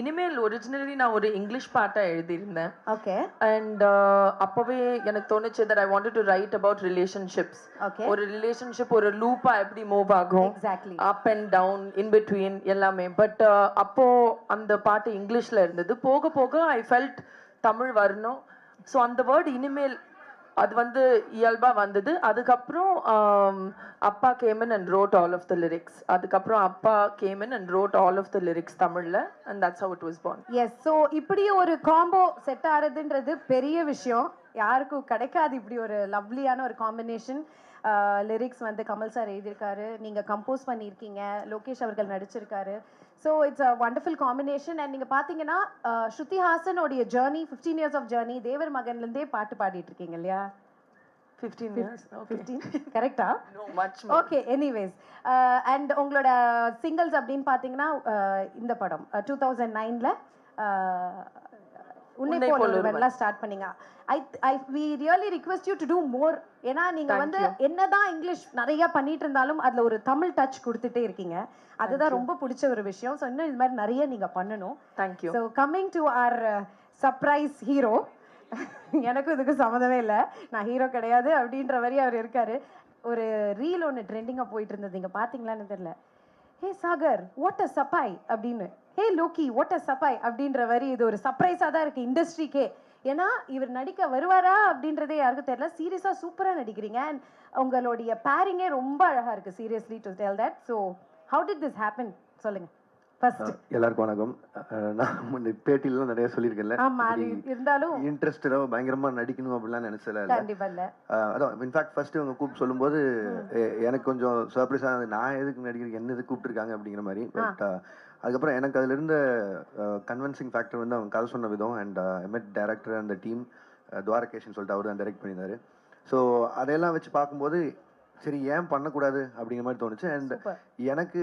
இனிமேல் ஒரிஜினலி நான் ஒரு இங்கிலீஷ் பாட்டா எழுதியிருந்தேன். ஓகே அண்ட் அப்பவே எனக்கு தோணுச்சு that I wanted to write about relationships okay ஒரு ரிலேஷன்ஷிப் ஒரு லூப்பா எப்படி மூவ் ஆகும்? Exactly up and down in between எல்லாமே. பட் அப்போ அந்த பாட்டு இங்கிலீஷ்ல இருந்தது. போக போக ஐ ஃபெல்ட் தமிழ் வரணும். ஸோ அந்த வேர்ட் இனிமேல் அது வந்து இயல்பாக வந்தது. அதுக்கப்புறம் அப்பா came on and wrote all of the lyrics அதுக்கப்புறம் அப்பா came on and wrote all of the lyrics தமிழில் and that's how it was born yes so இப்படி ஒரு காம்போ செட் ஆகிறதுன்றது பெரிய விஷயம். யாருக்கும் கிடைக்காது இப்படி ஒரு லவ்லியான ஒரு காம்பினேஷன் லிரிக்ஸ் வந்து கமல் சார் எழுதியிருக்காரு. நீங்கள் கம்போஸ் பண்ணியிருக்கீங்க. லோகேஷ் அவர்கள் நடிச்சிருக்காரு. So it's a wonderful combination and நீங்கள் பார்த்தீங்கன்னா Shruti ஹாசனோடைய journey fifteen years of journey தேவர் மகன்லேருந்தே பாட்டு பாடிட்டு இருக்கீங்க இல்லையா ஃபிஃப்டீன் இயர்ஸ் ஃபிஃப்டீன் கரெக்டா ஓகே எனிவேஸ் அண்ட் உங்களோட சிங்கிள்ஸ் அப்படின்னு பார்த்தீங்கன்னா uh, இந்த படம் டூ தௌசண்ட் நைனில் உன்னை போல ஸ்டார்ட் பண்ணீங்க. I I we really request you to do more ஏன்னா நீங்க வந்து. என்னதான் இங்கிலீஷ் நிறைய பண்ணிட்டு இருந்தாலும் அதுல ஒரு தமிழ் டச் கொடுத்துட்டே இருக்கீங்க. அதுதான் ரொம்ப பிடிச்ச ஒரு விஷயம். ஸோ இன்னும் இது மாதிரி நிறைய நீங்க பண்ணணும். Thank you so coming to our surprise hero எனக்கும் இதுக்கு சம்மந்தமே இல்லை. நான் ஹீரோ கிடையாது அப்படின்ற மாதிரி அவர் இருக்காரு. ஒரு ரீல் ஒன்று ட்ரெண்டிங்காக போயிட்டு இருந்தது நீங்கள் பார்த்தீங்களான்னு தெரியல. ஹே சாகர் வாட் அ சப்பாய் அப்படின்னு. ஹே லோக்கி வாட் அ சப்பாய் அப்படின்ற மாதிரி இது ஒரு சர்ப்ரைஸாக தான் இருக்குது இண்டஸ்ட்ரிக்கே ஏன்னா இவர் நடிக்க வருவாரா அப்படின்றதே யாருக்கும் தெரியல. சீரியஸாக சூப்பராக நடிக்கிறீங்க. அண்ட் உங்களுடைய பேரிங்கே ரொம்ப அழகாக இருக்குது seriously to tell that so how did this happen சொல்லுங்க. எல்லாருக்கும் வணக்கம். நான் பேட்டிலாம் நிறைய சொல்லியிருக்கேன்ல. இருந்தாலும் இன்ட்ரெஸ்டடோ பயங்கரமா நடிக்கணும் அப்படிலாம் நினைச்சல அதான் இன்ஃபேக்ட் ஃபர்ஸ்ட் இவங்க கூப்பிட்டு சொல்லும்போது எனக்கு கொஞ்சம் சர்ப்ரைஸா இருந்தது. நான் எதுக்கு நடிக்கிறேன் என்ன எதுக்கு கூப்பிட்டுருக்காங்க அப்படிங்கிற மாதிரி. பட் அதுக்கப்புறம் எனக்கு அதுல இருந்த கன்வின்சிங் ஃபேக்டர் வந்து அவங்க கதை சொன்ன விதம் அண்ட் எம்எட் டேரக்டர் அந்த டீம் துவாரகேஷன் சொல்லிட்டு அவர் தான் டைரக்ட் பண்ணியிருந்தாரு. ஸோ அதையெல்லாம் வச்சு பார்க்கும்போது சரி ஏன் பண்ணக்கூடாது அப்படிங்கிற மாதிரி தோணுச்சு. அண்ட் எனக்கு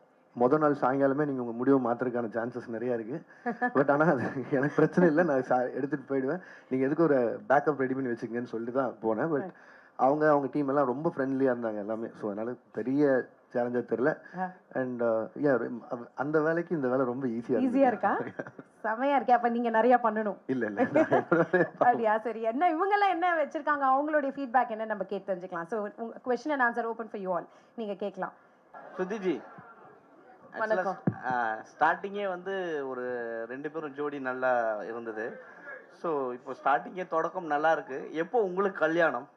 முதல் நாள் சாயங்காலமே நீங்கள் உங்கள் முடிவை மாற்றுறதுக்கான சான்சஸ் நிறையா இருக்குது பட் ஆனால் அது எனக்கு பிரச்சனை இல்லை. நான் சா எடுத்துகிட்டு போயிடுவேன். நீங்கள் எதுக்கு ஒரு பேக்கப் ரெடி பண்ணி வச்சுக்கங்கன்னு சொல்லிட்டு தான் போனேன். பட் அவங்க அவங்க டீம் எல்லாம் ரொம்ப ஃப்ரெண்ட்லியாக இருந்தாங்க எல்லாமே. ஸோ அதனால பெரிய சேலஞ்சாக தெரில அண்ட் அந்த வேலைக்கு இந்த வேலை ரொம்ப ஈஸியாக ஈஸியா இருக்கா? செமையா இருக்கே. அப்ப நீங்க நிறைய பண்ணணும். இல்லை இல்லை. அப்படியா? சரி. என்ன இவங்க எல்லாம் என்ன வச்சிருக்காங்க? அவங்களுடைய ஃபீட்பேக் என்ன நம்ம கேட்டு தெரிஞ்சுக்கலாம். ஸோ உங்க question and answer open for you all நீங்க கேட்கலாம். சுதிஜி வணக்கம். ஸ்டார்டிங்கே வந்து ஒரு ரெண்டு பேரும் ஜோடி நல்லா இருந்தது. ஸோ இப்போ ஸ்டார்டிங்கே தொடக்கம் நல்லா இருக்கு. எப்போ உங்களுக்கு கல்யாணம்?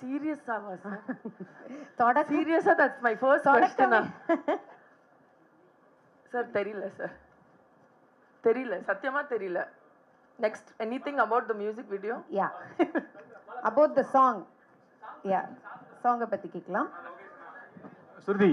சீரியஸாவா சார் தொடக்கம்? சீரியஸா தட்ஸ் மை ஃபர்ஸ்ட். கொஸ்டினா சார் தெரியல சார் தெரியல சத்தியமா தெரியல. Next anything about the music video ya about the song ya சாங்கை பத்தி கேட்கலாம். சுருதி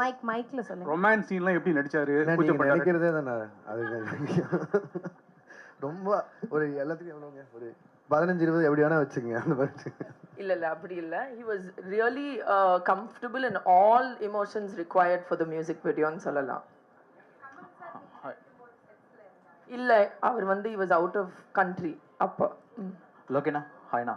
மைக் மைக்ல சொல்லுங்க. ரொமான்ஸ் சீன்லாம் எப்படி நடிச்சாரு? நினைக்கிறதே தானே அது ரொம்ப ஒரு எல்லாத்துக்கும் எவ்வளோங்க ஒரு பதினஞ்சு இருபது எப்படி வேணா வச்சுக்கங்க அந்த மாதிரி. இல்ல இல்ல அப்படி இல்ல. Was really uh, comfortable in all emotions required for the music videoன்னு சொல்லலாம். இல்ல அவர் வந்து he was out of country அப்போ. லோகேனா ஹாய்ண்ணா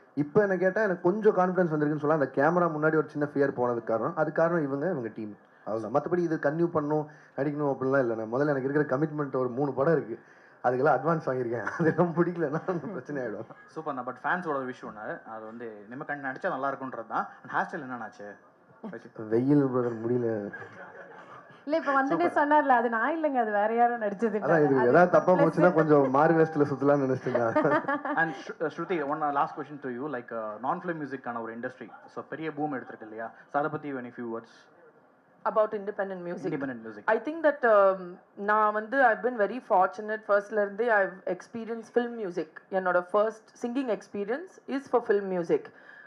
இப்போ என்ன கேட்டால் எனக்கு கொஞ்சம் கான்ஃபிடன்ஸ் வந்திருக்குன்னு சொல்லலாம். அந்த கேமரா முன்னாடி ஒரு சின்ன ஃபியர் போனதுக்கு காரணம். அது காரணம் இவங்க இவங்க டீம் அவ்வளோதான் மற்றபடி இது கன்யூ பண்ணணும் நடிக்கணும் அப்படிலாம் இல்லை. நான் முதல்ல எனக்கு இருக்கிற கமிட்மெண்ட் ஒரு மூணு படம் இருக்குது அதுக்கெல்லாம் அட்வான்ஸ் வாங்கியிருக்கேன். அதெல்லாம் பிடிக்கலன்னா பிரச்சனை ஆகிடும் சூப்பர்ண்ணா பட் ஃபேன்ஸோட விஷ் ஒன்று அது வந்து நம்ம கண் நடிச்சா நல்லா இருக்குன்றது தான். ஹேர் ஸ்டைல் என்னன்னாச்சு வெயில் முடியல. இல்ல இப்ப வந்துட்டே சொன்னார்ல அது நான் இல்லைங்க அது வேற யாரும் நடிச்சது. அதான் இது ஏதாவது தப்பா போச்சுன்னா கொஞ்சம் மாறு வேஸ்ட்ல சுத்தலாம்னு நினைச்சிட்டேன் and Shruti one last question to you like நான் ஃபிலிம் மியூசிக்கான ஒரு இண்டஸ்ட்ரி ஸோ பெரிய பூம் எடுத்திருக்கு இல்லையா? ஸோ அதை பற்றி any few words about independent music. Independent music think that um, நான் வந்து I've been very fortunate. ஃபர்ஸ்ட்ல இருந்தே I've experienced film music. என்னோட first singing experience is for film music.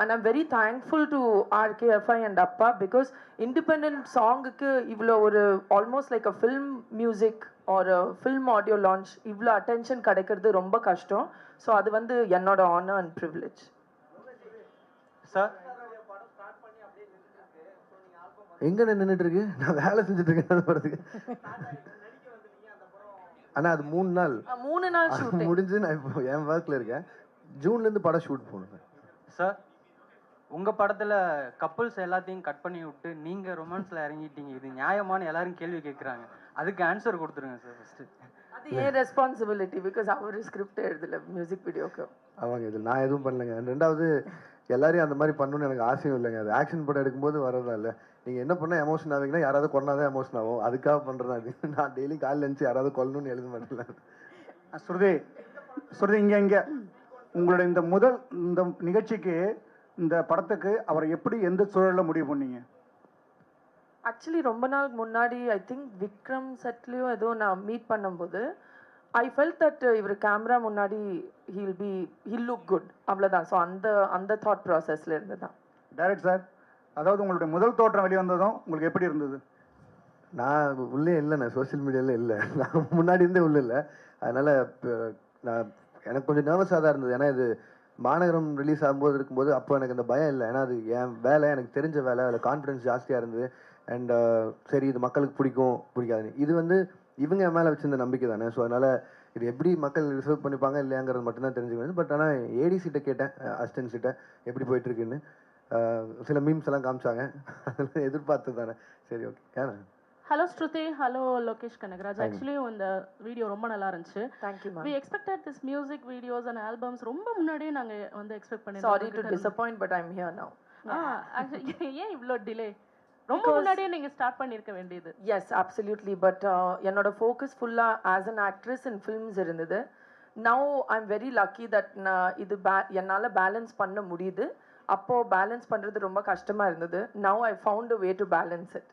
and I'm very thankful to RKFI and அப்பா because independent சாங்குக்கு இவ்வளோ ஒரு almost like a film music ஒரு ஃபில்ம் ஆடியோ லான்ச் இவ்வளோ attention கிடைக்கிறது ரொம்ப கஷ்டம். ஸோ அது வந்து என்னோட ஆனர் அண்ட் ப்ரிவிலேஜ் சார் எங்க நின்றுட்டு இருக்கு நான் வேலை செஞ்சுட்டு இருக்கேன் அந்த படத்துக்கு. ஆனா அது மூணு நாள். மூணு நாள் முடிஞ்சு நான் இப்போ என் ஒர்க்ல இருக்கேன். ஜூன்ல இருந்து படம் ஷூட் போகணும் சார் உங்க படத்துல கப்புள்ஸ் எல்லாத்தையும் கட் பண்ணி விட்டு நீங்க ரொமான்ஸ்ல இறங்கிட்டீங்க. இது நியாயமான்னு எல்லாரும் கேள்வி கேட்குறாங்க அதுக்கு ஆன்சர் கொடுத்துருங்க சார் ஃபர்ஸ்ட் அது ஏன் ரெஸ்பான்சிபிலிட்டி பிகாஸ் அவர் ஸ்கிரிப்ட் எழுதல மியூசிக் வீடியோக்கு அவங்க இது நான் எதுவும் பண்ணலைங்க. ரெண்டாவது எல்லாரையும் அந்த மாதிரி பண்ணணும்னு எனக்கு ஆசையும் இல்லைங்க. அது ஆக்ஷன் படம் எடுக்கும்போது வரதா இல்லை. நீங்கள் என்ன பண்ணால் எமோஷன் ஆவீங்கன்னா யாராவது கொண்டாதான் எமோஷன் ஆகும். அதுக்காக பண்ணுறேன் அது நான் டெய்லி காலையில் இருந்துச்சு யாராவது கொல்லணும்னு எழுத மாட்டேன் ஸ்ருதி ஸ்ருதி இங்கே இங்கே. உங்களோட இந்த முதல் இந்த நிகழ்ச்சிக்கு இந்த படத்துக்கு அவரை எப்படி எந்த சூழலில் முடிவு பண்ணீங்க? ஆக்சுவலி ரொம்ப நாளுக்கு முன்னாடி ஐ திங்க் விக்ரம் செட்லேயோ ஏதோ நான் மீட் பண்ணும்போது ஐ ஃபெல்ட் தட் இவர் கேமரா முன்னாடி he'll be he'll look good அவ்வளோதான் ஸோ அந்த அந்த தாட் ப்ராசஸ்ல இருந்து தான். டைரக்ட் சார் அதாவது உங்களுடைய முதல் தோற்றம் வெளிவந்ததும் உங்களுக்கு எப்படி இருந்தது? நான் உள்ளே இல்லை நான் சோஷியல் மீடியாவில் இல்லை. நான் முன்னாடி இருந்தே உள்ள இல்லை. அதனால் இப்போ நான் எனக்கு கொஞ்சம் நர்வஸாக தான் இருந்தது. ஏன்னா இது மாநகரம் ரிலீஸ் ஆகும்போது இருக்கும்போது அப்போ எனக்கு அந்த பயம் இல்லை. ஏன்னா அது என் வேலை எனக்கு தெரிஞ்ச வேலை. அதில் கான்ஃபிடன்ஸ் ஜாஸ்தியாக இருந்தது. அண்ட் uh, சரி இது மக்களுக்கு பிடிக்கும் பிடிக்காது இது வந்து இவங்க என் மேலே வச்சிருந்த நம்பிக்கை தானே. ஸோ அதனால் இது எப்படி மக்கள் ரிசர்வ் பண்ணிப்பாங்க இல்லையாங்கிறது மட்டும்தான் தெரிஞ்சுக்கணும். பட் ஆனால் ஏடிசிட்ட கேட்டேன் அசிஸ்டன்ஸிட்ட எப்படி போயிட்டுருக்குன்னு. சில மீம்ஸ் எல்லாம் காமிச்சாங்க. அதெல்லாம் எதிர்பார்த்து தானே. சரி ஓகே ஏன்னா hello Shruti hello Lokesh Kanagaraj actually இந்த வீடியோ ரொம்ப நல்லா இருந்துச்சு. Thank you we expected this music videos and albums ரொம்ப முன்னாடியே நாங்க வந்து expect sorry to disappoint but I'm here now ஏன் இவ்ளோ டிலே ரொம்ப முன்னாடியே நீங்க ஸ்டார்ட் பண்ணிருக்க வேண்டியது. எஸ் அப்சல்யூட்லி பட் என்னோட ஃபோக்கஸ் ஃபுல்லாக as an actress in films இருந்தது. Now I am very lucky that நான் இது பே என்னால் பேலன்ஸ் பண்ண முடியுது. அப்போது பேலன்ஸ் பண்ணுறது ரொம்ப கஷ்டமாக இருந்தது. Now I found a way to balance it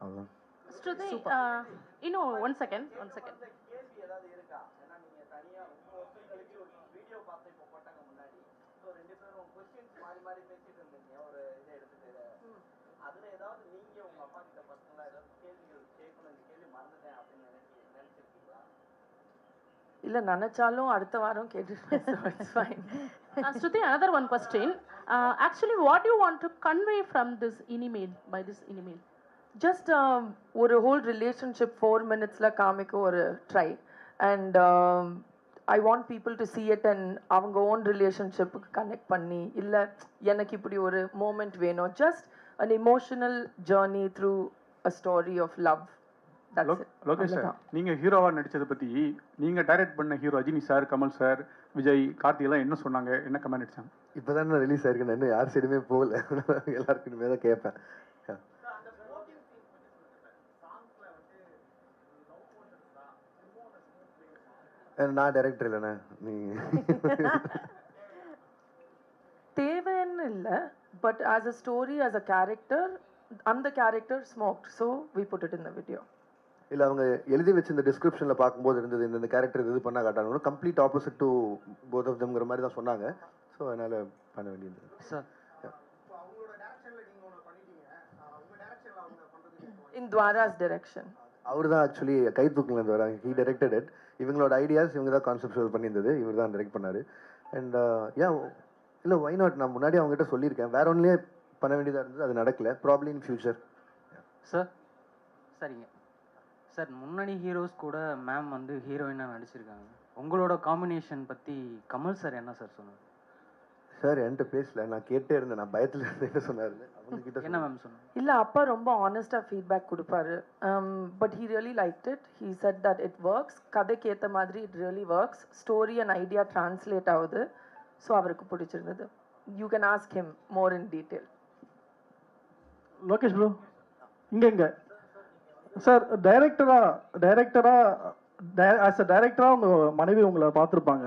அவ்வளோதான் இன்னும் ஒன் செகண்ட் ஒன் செகண்ட் இல்ல நினைச்சாலும் அடுத்த வாரம் கேட்டுருவேன் Shruti another one question actually what you want to convey from this இனிமேல் பை திஸ் இனிமேல் ஜஸ்ட் ஒரு ஹோல் ரிலேஷன்ஷிப் ஃபோர் மினிட்ஸில் காமிக்க ஒரு try and I want people to see it and அவங்க ஓன் ரிலேஷன்ஷிப்புக்கு கனெக்ட் பண்ணி இல்லை எனக்கு இப்படி ஒரு மூமெண்ட் வேணும். Just an emotional journey through a story of love Lokesh sir நீங்க ஹீரோவா நடிச்சதை பத்தி நீங்க டைரக்ட் பண்ண hero Rajini sir Kamal sir Vijay Karthi எல்லாம் என்ன சொன்னாங்க? என்ன கமெண்ட் அடிச்சாங்க? இப்போ தான் ரிலீஸ் ஆயிருக்கு நான் இன்னும் யார் சைடுமே போகல. எல்லாருக்கும் தான் கேட்பேன் நான் டைரக்டர் இல்லைண்ணே. நீ தேவைன்னு இல்லை but as a story as a character அந்த character smoked so we put it in the video இல்லை அவங்க எழுதி வச்சிருந்த டிஸ்கிரிப்ஷனில் பார்க்கும்போது இருந்தது இந்த இந்த கேரக்டர் இது பண்ண காட்டாங்க complete opposite to both of தம்ங்கிற மாதிரி தான் சொன்னாங்க. ஸோ அதனால் பண்ண வேண்டியது. சார் இன் துவாராஸ் டிரெக்ஷன் அவர் தான் ஆக்சுவலி கை தூக்கிலேருந்து வராங்க. ஹீ டைரக்டட் இட் இவங்களோட ஐடியாஸ் இவங்க தான் கான்செப்ட் பண்ணியிருந்தது. இவர் தான் டைரக்ட் பண்ணார் அண்ட் யா uh, இல்லை ஒய் நாட் நான் முன்னாடி அவங்ககிட்ட சொல்லியிருக்கேன். வேற ஒன்லேயே பண்ண வேண்டியதாக இருந்தது. அது நடக்கல. ப்ராப்ளம் இன் ஃபியூச்சர் சார் சரிங்க. சார் முன்னணி ஹீரோஸ் கூட மேம் வந்து ஹீரோயினாக நடிச்சிருக்காங்க. உங்களோட காம்பினேஷன் பற்றி கமல் சார் என்ன சார் சொன்னார்? சார் என்கிட்ட பேசல. நான் கேட்டே இருந்தேன். நான் பயத்தில் இருந்தேன். என்ன சொன்னாரு அவங்க கிட்ட என்ன மேம் சொன்னார். இல்ல அப்பா ரொம்ப ஆனஸ்டா ஃபீட்பேக் கொடுப்பாரு. But he really like it he said that it works கதைக்கு ஏத்த மாதிரி it really works story and idea translate ஆகுது. ஸோ அவருக்கு பிடிச்சிருந்தது. You can ask him more in detail Lokesh bro இங்க இங்க. சார் டைரக்டரா டைரக்டரா ஆஸ் அ டைரக்டரா உங்க மனைவி உங்களை பார்த்துருப்பாங்க.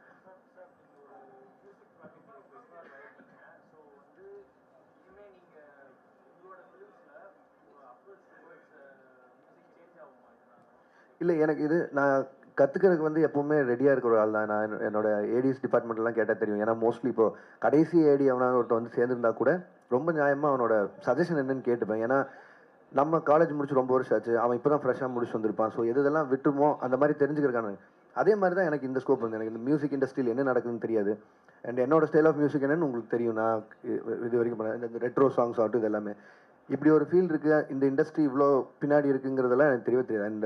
இல்லை எனக்கு இது நான் கற்றுக்கிறதுக்கு வந்து எப்பவுமே ரெடியாக இருக்கிற ஒரு ஆள் தான் நான் என்னோட- ஏடிஎஸ் டிபார்ட்மெண்ட்லாம் கேட்டால் தெரியும். ஏன்னா மோஸ்ட்லி இப்போ கடைசி ஏடி அவனாக ஒருத்தன் வந்து சேர்ந்துருந்தா கூட ரொம்ப நியாயமாக அவனோட சஜஷன் என்னன்னு கேட்டுப்பேன். ஏன்னா நம்ம காலேஜ் முடிச்சு ரொம்ப வருஷம் ஆச்சு. அவன் இப்போ தான் ஃப்ரெஷ்ஷாக முடிச்சு வந்திருப்பான். ஸோ எது இதெல்லாம் விட்டுருமோ அந்த மாதிரி தெரிஞ்சுக்கிறக்கான அதே மாதிரி தான் எனக்கு இந்த ஸ்கோப் வந்து. எனக்கு இந்த மியூசிக் இண்டஸ்ட்ரியில் என்ன நடக்குதுன்னு தெரியாது. அண்ட் என்னோட ஸ்டைல் ஆஃப் மியூசிக் என்னன்னு உங்களுக்கு தெரியும். நான் இது வரைக்கும் பண்ண இந்த ரெட்ரோ சாங்ஸ் ஆகட்டும் இது எல்லாமே. இப்படி ஒரு ஃபீல் இருக்குது இந்த இண்டஸ்ட்ரி இவ்வளோ பின்னாடி இருக்குங்கிறதெல்லாம் எனக்கு தெரியவே தெரியாது. அண்ட்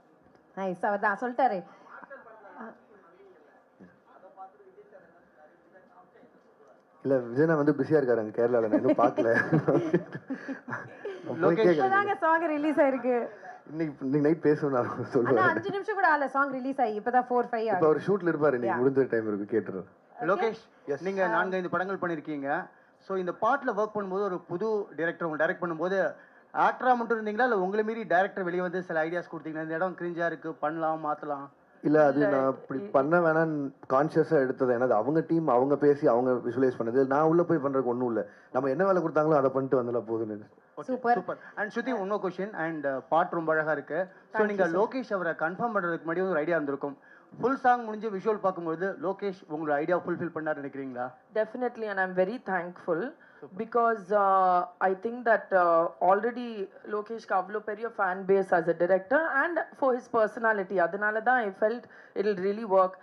nice அவர் தான் சொல்லிட்டாரு. இல்ல விஜயனா வந்து பிஸியா இருக்காரு அங்க கேரளால. நான் இன்னும் பார்க்கல. இப்பதாங்க சாங் ரிலீஸ் ஆயிருக்கு. இன்னைக்கு இன்னைக்கு நைட் பேசுவேன் நான் சொல்லுவேன். அஞ்சு நிமிஷம் கூட ஆகல. சாங் ரிலீஸ் ஆகி இப்பதான் ஃபோர் ஃபைவ் இப்போ அவர் ஷூட்ல இருப்பாரு இன்னைக்கு. முடிஞ்ச டைம் இருக்கு கேட்டுறேன். லோகேஷ் நீங்க நான்கைந்து படங்கள் பண்ணிருக்கீங்க. ஸோ இந்த பாட்டில் ஒர்க் பண்ணும்போது ஒரு புது டைரக்டர் உங்க டைரக்ட் பண்ணும்போது ஆக்டரா மட்டும் இருந்தீங்களா? இல்லை உங்களை மீறி டைரக்டர் வெளியே வந்து சில ஐடியாஸ் கொடுத்தீங்களா? இந்த இடம் கிரிஞ்சா இருக்கு பண்ணலாம் மாத்தலாம். இல்ல அது நான் அப்படி பண்ண வேணாம்னு கான்சியஸா எடுத்தது. ஏன்னா அது அவங்க டீம் அவங்க பேசி அவங்க விஷுவலைஸ் பண்ணது. நான் உள்ள போய் பண்றதுக்கு ஒண்ணும் இல்ல. நம்ம என்ன வேலை கொடுத்தாங்களோ அதை பண்ணிட்டு வந்துல போதும்னு சூப்பர் சூப்பர் அண்ட் ஸ்ருதி இன்னொரு கொஸ்டின் அண்ட் பாட் ரொம்ப அழகா இருக்கு. ஸோ நீங்க லோகேஷ் அவரை கன்ஃபார்ம் பண்றதுக்கு முன்னாடி ஒரு ஐடியா இருந்திருக்கும் ஃபுல் சாங் முடிஞ்சு விஷுவல் பார்க்கும்போது லோகேஷ் உங்களோட ஐடியா ஃபுல்ஃபில் பண்ணாரு நினைக்கிறீங்களா? Definitely, and I'm very thankful because uh, I think that uh, already Lokesh Kavlo Periya fan base as a director and for his personality. அதனால தான் I felt it'll really work.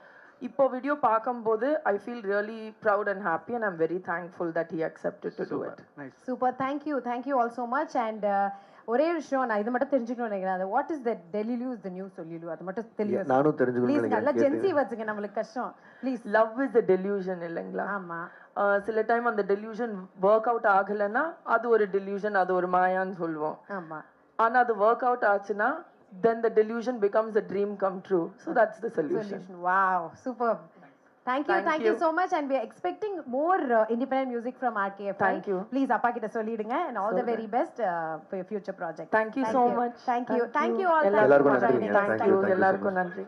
இப்போ video பார்க்கும்போது I feel really proud and happy and I'm very thankful that he accepted to do it super thank you thank you all so much and ஒரே விஷயம் நான் இது மட்டும் தெரிஞ்சுக்கணும்னு நினைக்கிறேன். அது what is the delulu is the new solulu அது மட்டும் தெளிவா நானும் தெரிஞ்சுக்கணும்னு ப்ளீஸ் நல்லா ஜென்சி. வச்சுங்க நம்மளுக்கு கஷ்டம். Please love is a delusion இல்லைங்களா? ஆமா. ஆஹ் சில டைம் அந்த டெலியூஷன் ஒர்க் அவுட் ஆகலைன்னா அது ஒரு டெலியூஷன் அது ஒரு மாயான்னு சொல்லுவோம். ஆமா. ஆனா அது ஒர்க் அவுட் ஆச்சுன்னா then the delusion becomes a dream come true. So that's the solution. Solution. Wow, superb. Thank you, Thank thank you you. so much, and we are expecting more uh, independent music from RKF. Thank you. Please, அப்பா கிட்ட சொல்லிடுங்க, and all the சொல்றேன். very best uh, for your future project. thank you so much Thank you, thank you all. எல்லாருக்கும் thank you so எல்லாருக்கும். நன்றி